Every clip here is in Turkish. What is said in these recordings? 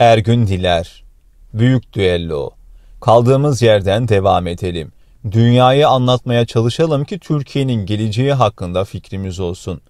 Ergün Diler Büyük Düello Kaldığımız yerden devam edelim. Dünyayı anlatmaya çalışalım ki Türkiye'nin geleceği hakkında fikrimiz olsun.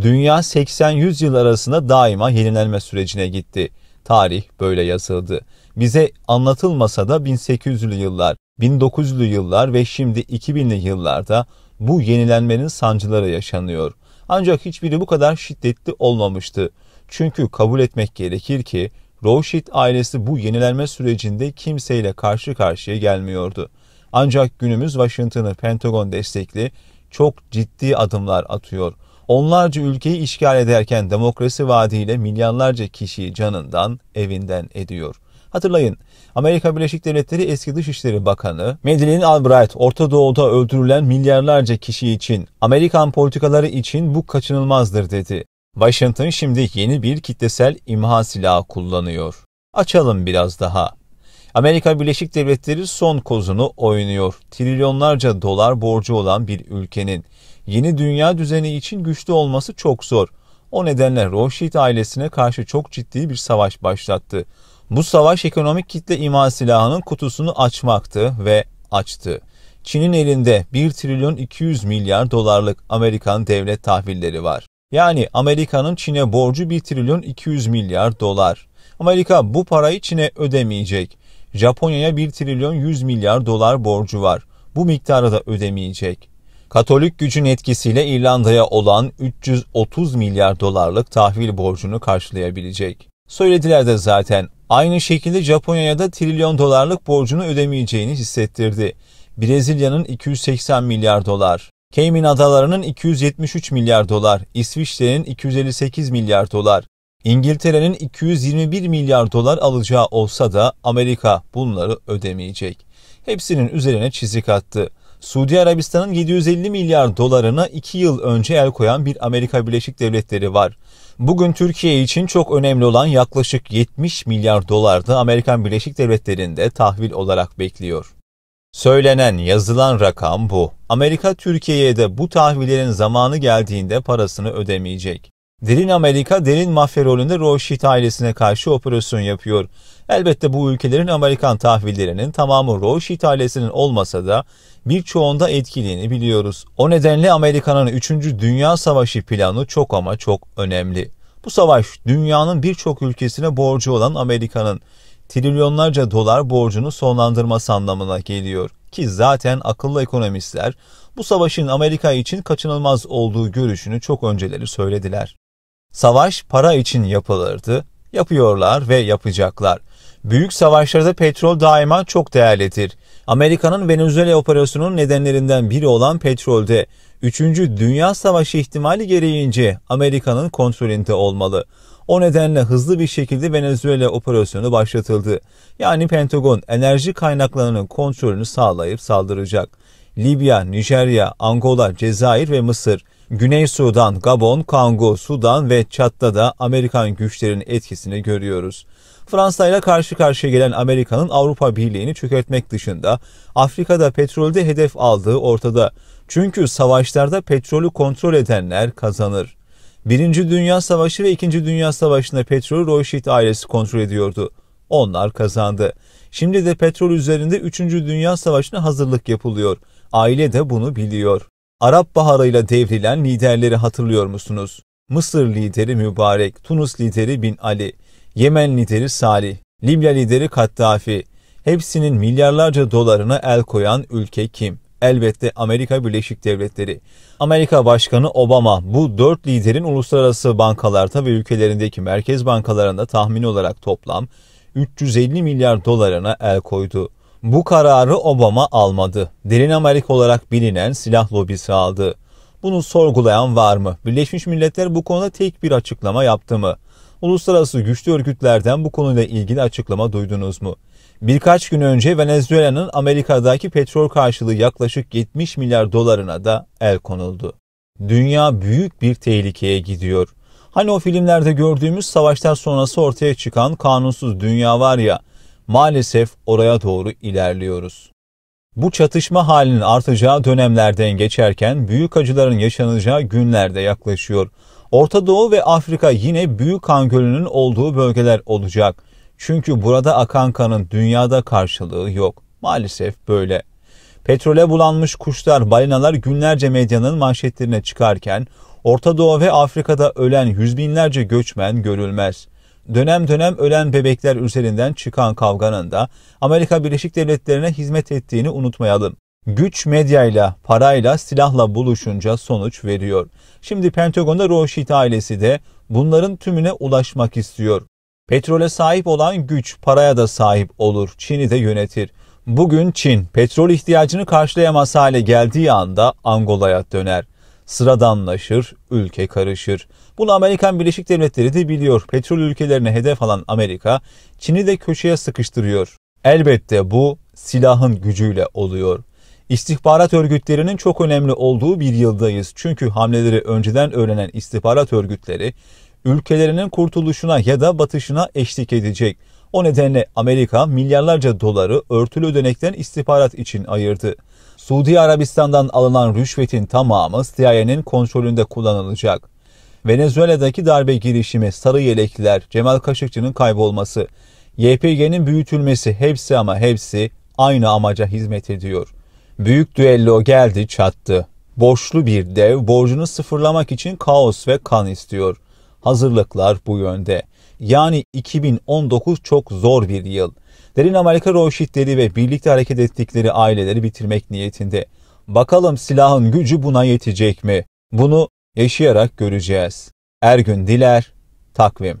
Dünya 80-100 yıl arasında daima yenilenme sürecine gitti. Tarih böyle yazıldı. Bize anlatılmasa da 1800'lü yıllar, 1900'lü yıllar ve şimdi 2000'li yıllarda bu yenilenmenin sancıları yaşanıyor. Ancak hiçbiri bu kadar şiddetli olmamıştı. Çünkü kabul etmek gerekir ki Rothschild ailesi bu yenilenme sürecinde kimseyle karşı karşıya gelmiyordu. Ancak günümüz Washington'ı Pentagon destekli çok ciddi adımlar atıyor. Onlarca ülkeyi işgal ederken demokrasi vaadiyle milyarlarca kişiyi canından, evinden ediyor. Hatırlayın, Amerika Birleşik Devletleri eski Dışişleri Bakanı Madeleine Albright, Orta Doğu'da öldürülen milyarlarca kişi için, Amerikan politikaları için bu kaçınılmazdır dedi. Washington şimdi yeni bir kitlesel imha silahı kullanıyor. Açalım biraz daha. Amerika Birleşik Devletleri son kozunu oynuyor. Trilyonlarca dolar borcu olan bir ülkenin yeni dünya düzeni için güçlü olması çok zor. O nedenle Rothschild ailesine karşı çok ciddi bir savaş başlattı. Bu savaş ekonomik kitle imha silahının kutusunu açmaktı ve açtı. Çin'in elinde 1 trilyon 200 milyar dolarlık Amerikan devlet tahvilleri var. Yani Amerika'nın Çin'e borcu 1 trilyon 200 milyar dolar. Amerika bu parayı Çin'e ödemeyecek. Japonya'ya 1 trilyon 100 milyar dolar borcu var. Bu miktarı da ödemeyecek. Katolik gücün etkisiyle İrlanda'ya olan 330 milyar dolarlık tahvil borcunu karşılayabilecek. Söylediler de zaten. Aynı şekilde Japonya'ya da trilyon dolarlık borcunu ödemeyeceğini hissettirdi. Brezilya'nın 280 milyar dolar, Cayman Adaları'nın 273 milyar dolar, İsviçre'nin 258 milyar dolar, İngiltere'nin 221 milyar dolar alacağı olsa da Amerika bunları ödemeyecek. Hepsinin üzerine çizik attı. Suudi Arabistan'ın 750 milyar dolarına 2 yıl önce el koyan bir Amerika Birleşik Devletleri var. Bugün Türkiye için çok önemli olan yaklaşık 70 milyar dolar da Amerikan Birleşik Devletleri'nde tahvil olarak bekliyor. Söylenen, yazılan rakam bu. Amerika Türkiye'ye de bu tahvillerin zamanı geldiğinde parasını ödemeyecek. Derin Amerika, derin mafya rolünde Rothschild ailesine karşı operasyon yapıyor. Elbette bu ülkelerin Amerikan tahvillerinin tamamı Rothschild ailesinin olmasa da birçoğunda etkilediğini biliyoruz. O nedenle Amerika'nın 3. Dünya Savaşı planı çok ama çok önemli. Bu savaş dünyanın birçok ülkesine borcu olan Amerika'nın trilyonlarca dolar borcunu sonlandırması anlamına geliyor. Ki zaten akıllı ekonomistler bu savaşın Amerika için kaçınılmaz olduğu görüşünü çok önceleri söylediler. Savaş para için yapılırdı, yapıyorlar ve yapacaklar. Büyük savaşlarda petrol daima çok değerlidir. Amerika'nın Venezuela operasyonunun nedenlerinden biri olan petrolde 3. Dünya Savaşı ihtimali gereğince Amerika'nın kontrolünde olmalı. O nedenle hızlı bir şekilde Venezuela operasyonu başlatıldı. Yani Pentagon enerji kaynaklarının kontrolünü sağlayıp saldıracak. Libya, Nijerya, Angola, Cezayir ve Mısır, Güney Sudan, Gabon, Kongo, Sudan ve Çat'ta da Amerikan güçlerinin etkisini görüyoruz. Fransa ile karşı karşıya gelen Amerika'nın Avrupa Birliği'ni çökertmek dışında Afrika'da petrolde hedef aldığı ortada. Çünkü savaşlarda petrolü kontrol edenler kazanır. Birinci Dünya Savaşı ve İkinci Dünya Savaşı'nda petrolü Rothschild ailesi kontrol ediyordu. Onlar kazandı. Şimdi de petrol üzerinde Üçüncü Dünya Savaşı'na hazırlık yapılıyor. Aile de bunu biliyor. Arap Baharı'yla devrilen liderleri hatırlıyor musunuz? Mısır lideri Mübarek, Tunus lideri Bin Ali, Yemen lideri Salih, Libya lideri Kaddafi. Hepsinin milyarlarca dolarına el koyan ülke kim? Elbette Amerika Birleşik Devletleri. Amerika Başkanı Obama bu dört liderin uluslararası bankalarda ve ülkelerindeki merkez bankalarında tahmini olarak toplam 350 milyar dolarına el koydu. Bu kararı Obama almadı. Derin Amerika olarak bilinen silah lobisi aldı. Bunu sorgulayan var mı? Birleşmiş Milletler bu konuda tek bir açıklama yaptı mı? Uluslararası güçlü örgütlerden bu konuyla ilgili açıklama duydunuz mu? Birkaç gün önce Venezuela'nın Amerika'daki petrol karşılığı yaklaşık 70 milyar dolarına da el konuldu. Dünya büyük bir tehlikeye gidiyor. Hani o filmlerde gördüğümüz savaşlar sonrası ortaya çıkan kanunsuz dünya var ya, maalesef oraya doğru ilerliyoruz. Bu çatışma halinin artacağı dönemlerden geçerken büyük acıların yaşanacağı günlerde yaklaşıyor. Orta Doğu ve Afrika yine büyük kan gölünün olduğu bölgeler olacak. Çünkü burada akan kanın dünyada karşılığı yok. Maalesef böyle. Petrole bulanmış kuşlar, balinalar günlerce medyanın manşetlerine çıkarken Orta Doğu ve Afrika'da ölen yüz binlerce göçmen görülmez. Dönem dönem ölen bebekler üzerinden çıkan kavganın da Amerika Birleşik Devletleri'ne hizmet ettiğini unutmayalım. Güç medyayla, parayla, silahla buluşunca sonuç veriyor. Şimdi Pentagon'da Rothschild ailesi de bunların tümüne ulaşmak istiyor. Petrole sahip olan güç paraya da sahip olur, Çin'i de yönetir. Bugün Çin petrol ihtiyacını karşılayamaz hale geldiği anda Angola'ya döner. Sıradanlaşır, ülke karışır. Bunu Amerikan Birleşik Devletleri de biliyor. Petrol ülkelerine hedef alan Amerika, Çin'i de köşeye sıkıştırıyor. Elbette bu silahın gücüyle oluyor. İstihbarat örgütlerinin çok önemli olduğu bir yıldayız. Çünkü hamleleri önceden öğrenen istihbarat örgütleri ülkelerinin kurtuluşuna ya da batışına eşlik edecek. O nedenle Amerika milyarlarca doları örtülü ödenekten istihbarat için ayırdı. Suudi Arabistan'dan alınan rüşvetin tamamı CIA'nin kontrolünde kullanılacak. Venezuela'daki darbe girişimi, sarı yelekliler, Cemal Kaşıkçı'nın kaybolması, YPG'nin büyütülmesi hepsi ama hepsi aynı amaca hizmet ediyor. Büyük düello geldi çattı. Borçlu bir dev borcunu sıfırlamak için kaos ve kan istiyor. Hazırlıklar bu yönde. Yani 2019 çok zor bir yıl. Derin Amerika Roşitleri ve birlikte hareket ettikleri aileleri bitirmek niyetinde. Bakalım silahın gücü buna yetecek mi? Bunu yaşayarak göreceğiz. Ergün Diler, Takvim